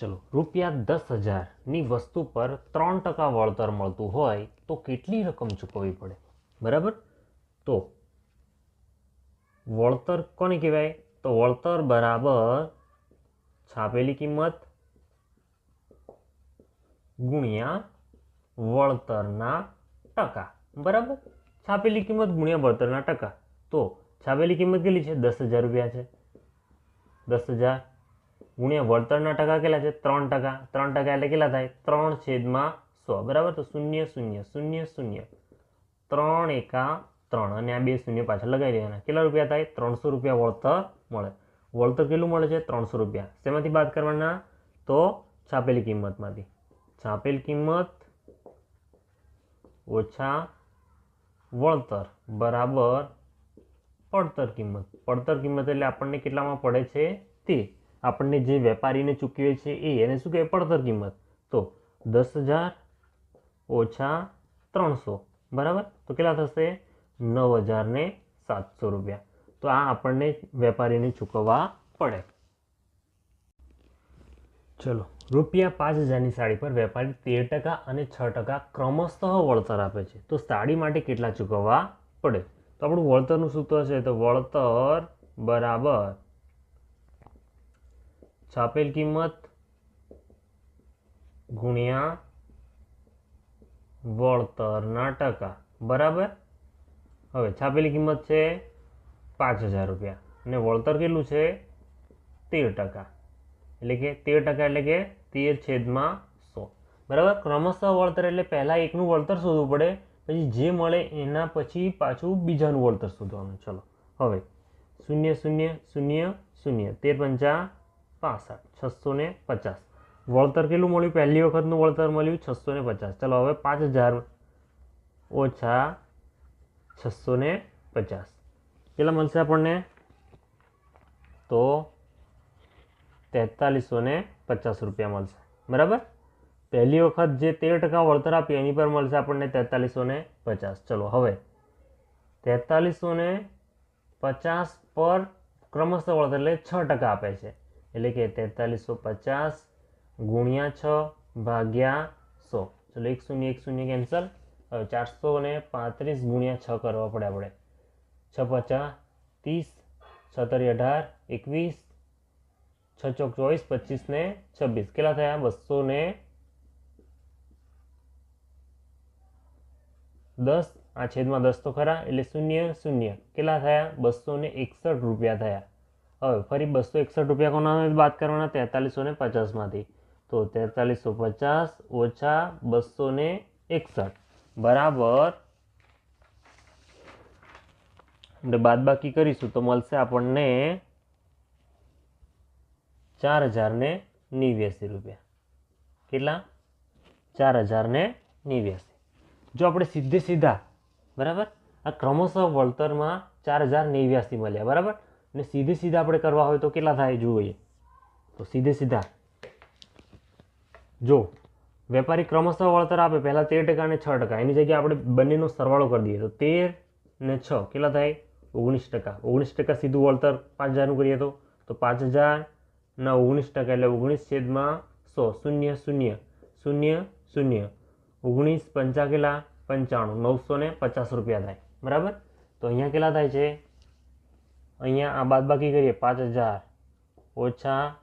ચલો, રૂપિયા દસ હજારની વસ્તુ પર ત્રણ ટકા વળતર મળતું હોય તો કેટલી રકમ ચૂકવવી પડે? બરાબર? તો વળતર કોને કહેવાય? તો વળતર બરાબર છાપેલી કિંમત ગુણ્યા વળતરના ટકા. બરાબર? છાપેલી કિંમત ગુણ્યા વળતરના ટકા. તો છાપેલી કિંમત કેટલી છે? દસ હજાર રૂપિયા છે. દસ હજાર ગુણ્યા વળતરના ટકા કેટલા છે? ત્રણ ટકા. ત્રણ ટકા એટલે કેટલા થાય? ત્રણ છેદમાં સો. બરાબર? તો શૂન્ય શૂન્ય શૂન્ય શૂન્ય. ત્રણ એકા ત્રણ. અને આ બે શૂન્ય પાછળ લગાવી દેવાના. કેટલા રૂપિયા થાય? ત્રણસો રૂપિયા વળતર મળે. વળતર કેટલું મળે છે? ત્રણસો રૂપિયા. શેમાંથી બાદ કરવાના? તો છાપેલી કિંમતમાંથી. છાપેલ કિંમત ઓછા વળતર બરાબર પડતર કિંમત. પડતર કિંમત એટલે આપણને કેટલામાં પડે છે? તે આપણને જે વેપારીને ચૂકવીએ છે એ એને શું કહેવાય? પડતર કિંમત. તો દસ હજાર ઓછા ત્રણસો. બરાબર? તો કેટલા થશે? નવ હજાર ને સાતસો રૂપિયા. તો આ આપણને વેપારીને ચૂકવવા પડે. ચલો. રૂપિયા પાંચ હજારની સાડી પર વેપારી તેર ટકા અને છ ટકા ક્રમશઃ વળતર આપે છે. તો સાડી માટે કેટલા ચૂકવવા પડે? તો આપણું વળતરનું સૂત્ર છે તો વળતર બરાબર છાપેલ કિંમત ગુણ્યા વળતરના ટકા. બરાબર? હવે છાપેલી કિંમત છે પાંચ હજાર રૂપિયા. અને વળતર કેટલું છે? તેર ટકા. એટલે કે તેર ટકા એટલે કે તેર છેદમાં સો. બરાબર? ક્રમશઃ વળતર એટલે પહેલાં એકનું વળતર શોધવું પડે, પછી જે મળે એના પછી પાછું બીજાનું વળતર શોધવાનું. ચલો. હવે શૂન્ય શૂન્ય શૂન્ય શૂન્ય. તેર પંચા પાસઠ છસો ને પચાસ. વળતર કેટલું મળ્યું? પહેલી વખતનું વળતર મળ્યું છસો ને પચાસ. ચલો હવે પાંચ હજાર ઓછા છસો ને પચાસ. કેટલા મળશે આપણને? તો તેતાલીસો ને પચાસ રૂપિયા મળશે. બરાબર? પહેલી વખત જે તેર ટકા વળતર આપ્યું, એની પર મળશે આપણને તેતાલીસો ને પચાસ. ચલો હવે. તેતાલીસો ને પચાસ પર ક્રમશઃ વળતર એટલે છ ટકા આપે છે. એટલે કે તેતાલીસો પચાસ ગુણ્યા છ ભાગ્યા સો. ચલો એક શૂન્ય એક શૂન્ય કેન્સલ હવે ચારસો ને પાંત્રીસ ગુણ્યા છ કરવા પડે આપણે. છ પચાસ, ત્રીસ છતરી અઢાર, એકવીસ, છ ચોક ચોવીસ, પચીસ ને છવ્વીસ. કેટલા થયા? બસો ને દસ. આ છેદમાં દસ તો ખરા. એટલે શૂન્ય શૂન્ય. કેટલા થયા? બસો ને એકસઠ રૂપિયા થયા. હવે ફરી બસો એકસઠ રૂપિયા કોના વાત કરવાના? તેતાલીસો ને પચાસમાંથી. તો તેતાલીસો પચાસ ઓછા બસો ને એકસઠ. બરાબર. આપણે બાદબાકી કરીશું તો મળશે આપણને ચાર હજાર ને નેવ્યાસી રૂપિયા. કેટલા? ચાર હજાર ને નેવ્યાસી. જો આપણે સીધે સીધા, બરાબર? આ ક્રમશઃ વળતરમાં ચાર હજાર નેવ્યાસી મળ્યા, બરાબર? ને સીધે સીધા આપણે કરવા હોય તો કેટલા થાય જોઈએ. તો સીધે સીધા. જો, વેપારી ક્રમશઃ વળતર આપે, પહેલાં તેર ટકા અને છ ટકા. એની જગ્યાએ આપણે બંનેનો સરવાળો કરી દઈએ. તો તેર ને છ, કેટલા થાય? ઓગણીસ ટકા. ઓગણીસ ટકા સીધું વળતર પાંચ હજારનું કરીએ તો? તો પાંચ હજારના ઓગણીસ ટકા એટલે ઓગણીસ છેદમાં સો. શૂન્ય શૂન્ય. શૂન્ય શૂન્ય. ઓગણીસ પંચા કેટલા? પંચાણું. નવસો ને પચાસ રૂપિયા થાય. બરાબર? તો અહીંયા કેટલા થાય છે? અહીંયા આ બાદબાકી કરીએ, પાંચ હજાર. ઓછા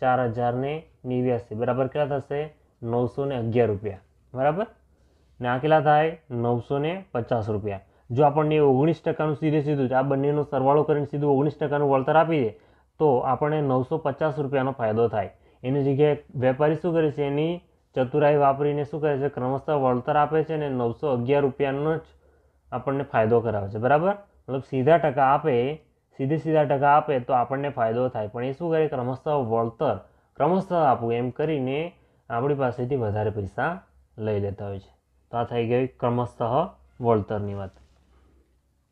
ચાર હજારને નેવ્યાસી. બરાબર કેટલા થશે? નવસો ને અગિયાર રૂપિયા. બરાબર? ને આ કેટલા થાય? નવસો ને પચાસ રૂપિયા. જો આપણને ઓગણીસ ટકાનું સીધે સીધું જ આ બંનેનો સરવાળો કરીને સીધું ઓગણીસ ટકાનું વળતર આપી દે, તો આપણને નવસો પચાસ રૂપિયાનો ફાયદો થાય. એની જગ્યાએ વેપારી શું કરે છે? એની ચતુરાઈ વાપરીને શું કરે છે? ક્રમશઃ વળતર આપે છે અને નવસો અગિયાર રૂપિયાનો જ આપણને ફાયદો કરાવે છે. બરાબર? મતલબ સીધા ટકા આપે સીધે સીધા ટકા આપે તો આપણને ફાયદો થાય. પણ એ શું કરે? ક્રમશઃ વળતર, ક્રમશઃ આપવું એમ કરીને આપણી પાસેથી વધારે પૈસા લઈ લેતા હોય છે. તો આ થઈ ગઈ ક્રમશઃ વળતરની વાત.